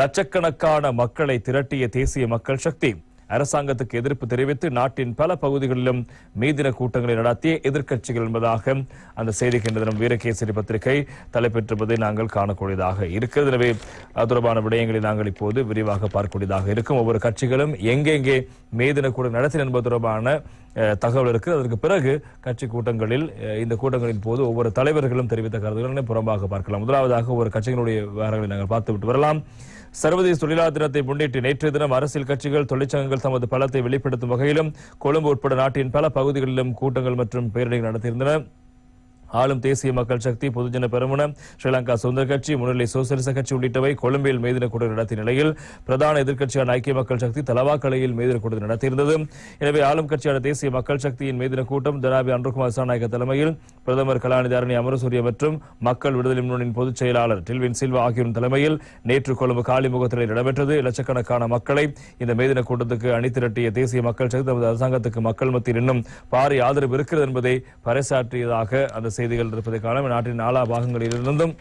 லட்சக்கணக்கான மக்களை திரட்டிய தேசிய மக்கள் சக்தி. அரசாங்கத்துக்கு எதிர்ப்பு தெரிவித்து நாட்டின் பல பகுதிகளிலும் மீதின கூட்டங்களை நடத்திய எதிர்க்கட்சிகள் என்பதாக அந்த செய்தி இன்று தினம் வீரகேசரி பத்திரிகை தலைப்பெற்றிருப்பதை நாங்கள் காணக்கூடியதாக இருக்கிறது. எனவே தொடர்பான விடயங்களை நாங்கள் இப்போது விரிவாக பார்க்கக்கூடியதாக இருக்கும். ஒவ்வொரு கட்சிகளும் எங்கெங்கே மேதின கூட்டம் நடத்தின என்பது தொடர்பான தகவல் இருக்கு. அதற்கு பிறகு கட்சி கூட்டங்களில் இந்த கூட்டங்களின் போது ஒவ்வொரு தலைவர்களும் தெரிவித்த கருத்துக்களை புறம்பாக பார்க்கலாம். முதலாவதாக ஒரு கட்சிகளுடைய விவகாரங்களை நாங்கள் பார்த்துவிட்டு வரலாம். சர்வதேச தொழிலாளர் தினத்தை முன்னிட்டு நேற்றைய தினம் அரசியல் கட்சிகள் தொழிற்சங்கங்கள் தமது பலத்தை வெளிப்படுத்தும் வகையிலும் கொழும்பு உட்பட நாட்டின் பல பகுதிகளிலும் கூட்டங்கள் மற்றும் பேரணிகள் நடத்தியிருந்தன. ஆளும் தேசிய மக்கள் சக்தி பொதுஜன பெருமன ஸ்ரீலங்கா சுதந்திர கட்சி முன்னிலை சோசியலிச கட்சி உள்ளிட்டவை கொழும்பில் மேதின கூட்டம் நடத்திய நிலையில் பிரதான எதிர்க்கட்சியான ஐக்கிய மக்கள் சக்தி தலவாக்கலையில் மேதின கூட்டம் நடத்தியிருந்தது. எனவே ஆளும் கட்சியான தேசிய மக்கள் சக்தியின் மேதின கூட்டம் ஜனாபி அன்ருகுமார் திசாநாயக்க தலைமையில் பிரதமர் கலாநிதி அரணி அமரசூரிய மற்றும் மக்கள் விடுதலை முன்னணியின் பொதுச் செயலாளர் டில்வின் சில்வா ஆகியோரின் தலைமையில் நேற்று கொழும்பு காலிமுகத்திலே இடம்பெற்றது. லட்சக்கணக்கான மக்களை இந்த மேதின கூட்டத்துக்கு அணிதிரட்டிய தேசிய மக்கள் சக்தி தமது அரசாங்கத்துக்கு மக்கள் மத்தியில் இன்னும் பாரிய ஆதரவு இருக்கிறது என்பதை பறைசாற்றியதாக அந்த செய்திகள் இருப்பதை காண நாட்டின் நாலா பாகங்களிலிருந்தும்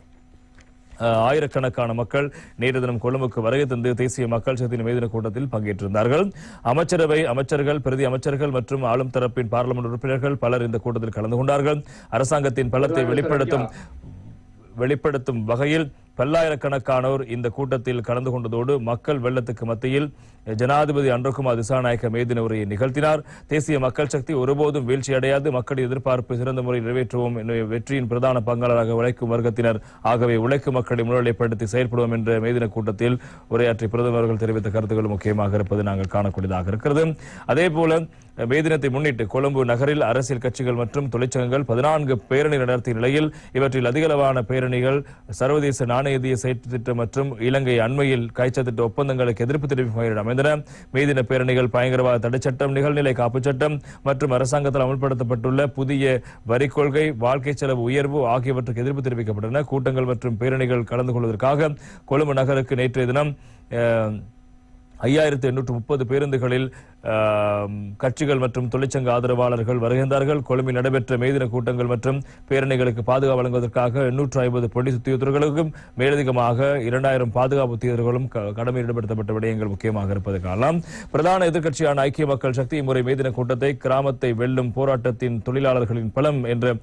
ஆயிரக்கணக்கான மக்கள் நேற்று தினம் கொழும்புக்கு வருகை தந்து தேசிய மக்கள் சக்தியின் மேதின கூட்டத்தில் பங்கேற்றிருந்தார்கள். அமைச்சரவை அமைச்சர்கள் பிரதி அமைச்சர்கள் மற்றும் ஆளும் தரப்பின் பார்லமெண்ட் உறுப்பினர்கள் பலர் இந்த கூட்டத்தில் கலந்து கொண்டார்கள். அரசாங்கத்தின் பலத்தை வெளிப்படுத்தும் வெளிப்படுத்தும் வகையில் பல்லாயிரக்கணக்கானோர் இந்த கூட்டத்தில் கலந்து கொண்டதோடு மக்கள் வெள்ளத்துக்கு மத்தியில் ஜனாதிபதி அன்றகுமார் திசாநாயக்க மேதின உரையை நிகழ்த்தினார். தேசிய மக்கள் சக்தி ஒருபோதும் வீழ்ச்சியடையாது. மக்களின் எதிர்பார்ப்பு சிறந்த முறையில் நிறைவேற்றுவோம். வெற்றியின் பிரதான பங்காளராக உழைக்கும் வர்க்கத்தினர். ஆகவே உழைக்கும் மக்களை முன்னிலைப்படுத்தி செயல்படுவோம் என்ற மேதின கூட்டத்தில் உரையாற்றி பிரதமர்கள் தெரிவித்த கருத்துக்கள் முக்கியமாக இருப்பது நாங்கள் காணக்கூடியதாக இருக்கிறது. அதே போல மே தினத்தை முன்னிட்டு கொழும்பு நகரில் அரசியல் கட்சிகள் மற்றும் தொழிற்சங்கங்கள் பதினான்கு பேரணி நடத்திய நிலையில் இவற்றில் அதிகளவான பேரணிகள் சர்வதேச நாணயதிய செயற்திட்டம் மற்றும் இலங்கை அண்மையில் கைச்சத்திட்ட ஒப்பந்தங்களுக்கு எதிர்ப்பு தெரிவிக்கும் வகையில் அமைந்தன. மேதின பேரணிகள் பயங்கரவாத தடைச்சட்டம் நிகழ்நிலை காப்புச் சட்டம் மற்றும் அரசாங்கத்தால் அமல்படுத்தப்பட்டுள்ள புதிய வரி கொள்கை வாழ்க்கை செலவு உயர்வு ஆகியவற்றுக்கு எதிர்ப்பு தெரிவிக்கப்பட்டன. கூட்டங்கள் மற்றும் பேரணிகள் கலந்து கொள்வதற்காக கொழும்பு நகருக்கு நேற்றைய தினம் ஐயாயிரத்து எண்ணூற்று முப்பது பேருந்துகளில் கட்சிகள் மற்றும் தொழிற்சங்க ஆதரவாளர்கள் வருகின்றார்கள். கொழும்பில் நடைபெற்ற மேதின கூட்டங்கள் மற்றும் பேரணிகளுக்கு பாதுகாப்பு வழங்குவதற்காக எண்ணூற்று ஐம்பது போலீஸ் உத்தியோகர்களுக்கும் மேலதிகமாக இரண்டாயிரம் பாதுகாப்பு உத்தியோகர்களும் கடமை ஈடுபடுத்தப்பட்ட விடயங்கள் முக்கியமாக இருப்பது காணலாம் பிரதான எதிர்க்கட்சியான ஐக்கிய மக்கள் சக்தி இம்முறை மேதின கூட்டத்தை கிராமத்தை வெல்லும் போராட்டத்தின் தொழிலாளர்களின் பலம் என்ற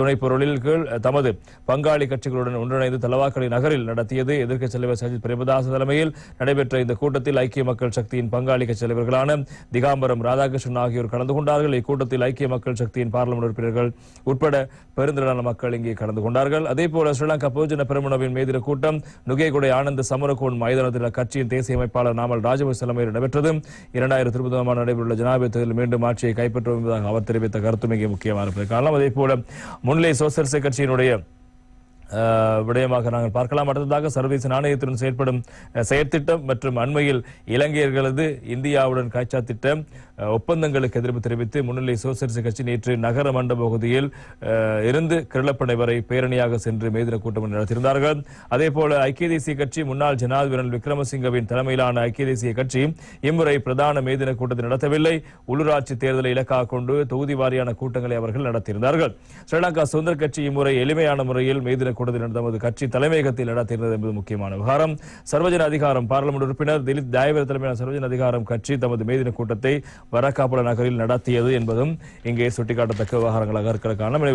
துணை பொருளில் கீழ் தமது பங்காளி கட்சிகளுடன் ஒன்றிணைந்து தலவாக்கலை நகரில் நடத்தியது. எதிர்க்கட்சி தலைவர் சஜித் பிரேமதாஸ் தலைமையில் நடைபெற்ற இந்த கூட்டத்தில் ஐக்கிய மக்கள் சக்தியின் பங்காளி தலைவர்களான திகாம்பரம் ராதாகிருஷ்ணன் ஆகியோர் கலந்து கொண்டார்கள். இக்கூட்டத்தில் ஐக்கிய மக்கள் சக்தியின் பார்லமெண்ட் உறுப்பினர்கள் உட்பட பெருந்திரளான மக்கள் இங்கே கலந்து கொண்டார்கள். அதே போல ஸ்ரீலங்கா பொதுஜன பெருமனவின் மேதின கூட்டம் நுகேகுடை ஆனந்த சமரகோன் மைதானத்தில் அக்கட்சியின் தேசிய அமைப்பாளர் நாமல் ராஜபக்ச தலைமையில் நடைபெற்றது. இரண்டாயிரத்தி இருபதாம் ஆண்டு நடைபெறுள்ள ஜனாதிபதி தேர்தலில் மீண்டும் ஆட்சியை கைப்பற்றுவோம் என்பதாக அவர் தெரிவித்த கருத்து மிக முக்கியமாக இருப்பதை காணலாம் அதே போல முன்னிலை சோசியலிச கட்சியினுடைய விடயமாக நாங்கள் பார்க்கலாம். அடுத்ததாக சர்வதேச நாணயத்துடன் செயற்படும் செயற்திட்டம் மற்றும் அண்மையில் இலங்கையர்களது இந்தியாவுடன் காய்ச்சா திட்டம் ஒப்பந்தங்களுக்கு எதிர்ப்பு தெரிவித்து முன்னிலை சோசியலிச கட்சி நேற்று நகர மண்டப பகுதியில் இருந்து கிரளப்படை வரை பேரணியாக சென்று மேதின கூட்டம் நடத்தியிருந்தார்கள். அதே போல ஐக்கிய தேசிய கட்சி முன்னாள் ஜனாதிபதி விக்ரமசிங்கவின் தலைமையிலான ஐக்கிய தேசிய கட்சி இம்முறை பிரதான மேதின கூட்டத்தை நடத்தவில்லை. உள்ளூராட்சி தேர்தலை இலக்காக கொண்டு தொகுதி வாரியான கூட்டங்களை அவர்கள் நடத்தியிருந்தார்கள். ஸ்ரீலங்கா சுதந்திர கட்சி இம்முறை எளிமையான முறையில் மேதின கூட்டத்தில் தமது கட்சி தலைமையகத்தில் நடத்தியிருந்தது என்பது முக்கியமான விவகாரம். சர்வஜன அதிகாரம் பாராளுமன்ற உறுப்பினர் திலீப் தாயவர் தலைமையிலான சர்வஜன அதிகாரம் கட்சி தமது மேதின கூட்டத்தை வரக்காப்புல நகரில் நடத்தியது என்பதும் இங்கே சுட்டிக்காட்டத்தக்க விவகாரங்களாக இருக்கிற காரணம்.